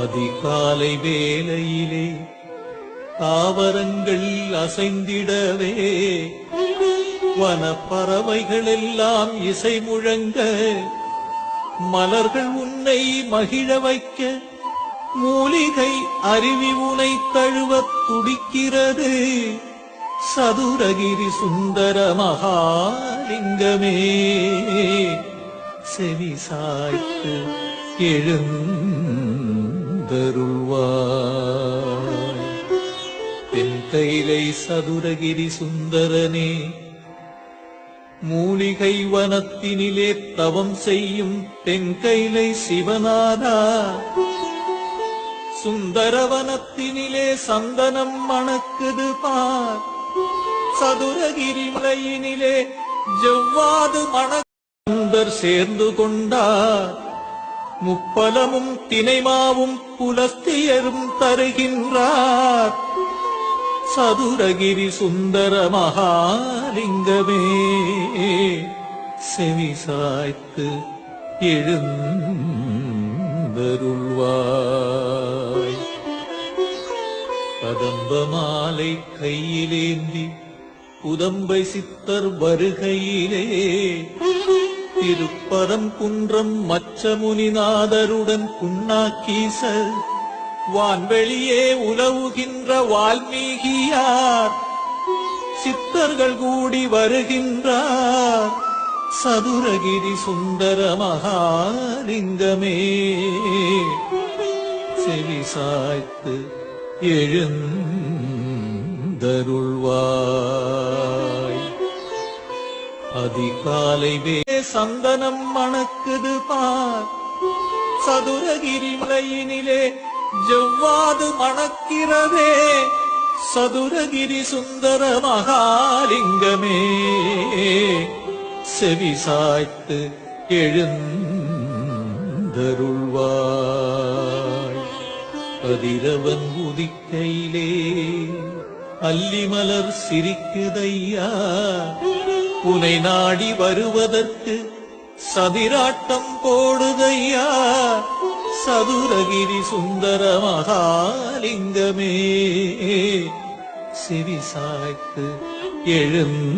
அதிகாலை வேலையிலே தாவரங்கள் அசைந்திடவே வனப்பறவைகள் எல்லாம் இசை முழங்க மலர்கள் உன்னை மகிழ வைக்க மூலிகை அருவி உனை தழுவத் துடிக்கிறது. சதுரகிரி சுந்தர மகாலிங்கமே செவி சாய்த்து எழுந்தருள்வாய் தென் கைலை சதுரகிரி சுந்தரனே மூலிகை வனத்தினிலே தவம் செய்யும் தென்கைலை சிவனாரா சுந்தரவனத்தினிலே சந்தனம் மணக்குது பார். சதுரகிரி மலையினிலே ஜவ்வாது மணந்தர் சேர்ந்து கொண்டார். முப்பலமும் தினைமாவும் புலத்தியரும் தருகின்றார். சதுரகிரி சுந்தர மகாலிங்கமே செவி சாய்த்து எழுந்தருள்வாய். கதம்ப மாலை கையிலேந்தி புதம்பை சித்தர் வருகையிலே திருப்பரம் குன்றம் மச்சமுனிநாதருடன் புண்ணாக்கீசர் வான்வெளியே உலவுகின்ற வால்மீகியார். சித்தர்கள் கூடி வருகின்றார். சதுரகிரி சுந்தர மகாலிங்கமே. செவி சாய்த்து எழுந்தருள்வார். அதிகாலை வே சந்தனம் மணக்குது பார். சதுரகிரி மலையினிலே ஜவ்வாது மணக்கிறதே. சதுரகிரி சுந்தர மகாலிங்கமே. செவி சாய்த்து எழுந்தருள்வாய். கதிரவன் உதிக்கையிலே அல்லிமலர் சிரிக்குதையா. உனை நாடி வருவதற்கு சதிராட்டம் போடுதையா சதுரகிரி சுந்தர மகாலிங்கமே சிறி சாய்த்து எழுந்தருள்வாய்.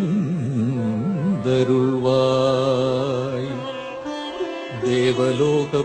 தேவலோக